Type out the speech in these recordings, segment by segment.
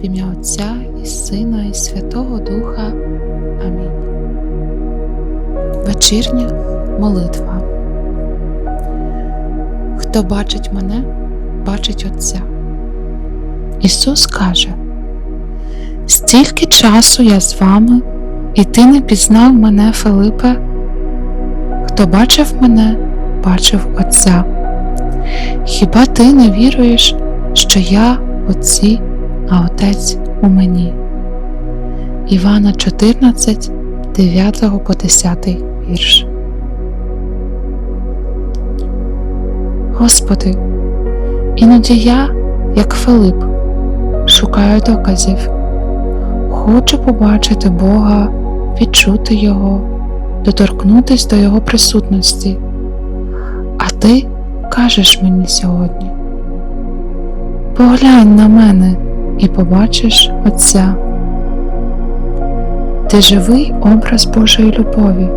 В ім'я Отця і Сина, і Святого Духа. Амінь. Вечірня молитва. Хто бачить мене, бачить Отця. Ісус каже: Стільки часу я з вами, і ти не пізнав мене, Филипе. Хто бачив мене, бачив Отця. Хіба ти не віруєш, що я Отці, а Отець у мені? Івана 14, 9 по 10 вірш. Господи, іноді я, як Филип, шукаю доказів, хочу побачити Бога, відчути Його, доторкнутись до Його присутності. А ти кажеш мені сьогодні. Поглянь на мене і побачиш Отця. Ти живий образ Божої любові.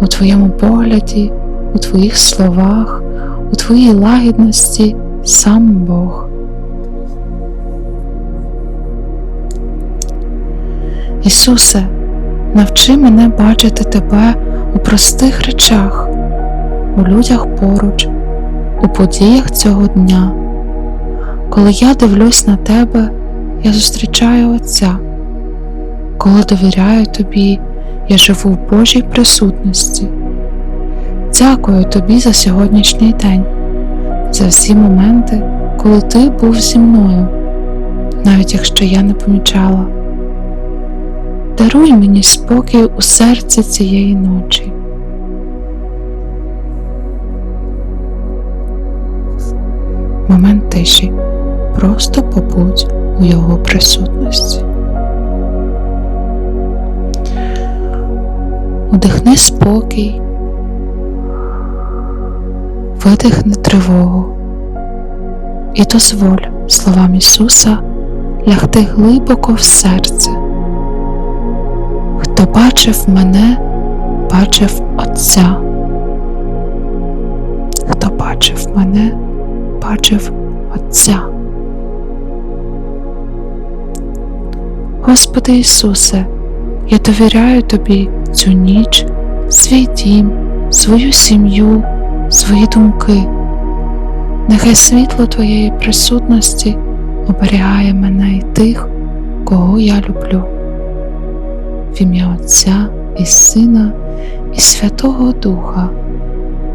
У твоєму погляді, у твоїх словах, у твоїй лагідності сам Бог. Ісусе, навчи мене бачити Тебе у простих речах, у людях поруч, у подіях цього дня. Коли я дивлюсь на Тебе, я зустрічаю Отця. Коли довіряю Тобі, я живу в Божій присутності. Дякую Тобі за сьогоднішній день, за всі моменти, коли Ти був зі мною, навіть якщо я не помічала. Даруй мені спокій у серці цієї ночі. Момент тиші. Просто побудь у його присутності. Удихни спокій, видихни тривогу і дозволь словам Ісуса лягти глибоко в серце. Хто бачив мене, бачив Отця. Хто бачив мене, бачив Отця. Господи Ісусе, я довіряю Тобі цю ніч, свій дім, свою сім'ю, свої думки. Нехай світло Твоєї присутності оберігає мене і тих, кого я люблю. В ім'я Отця і Сина, і Святого Духа.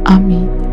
Амінь.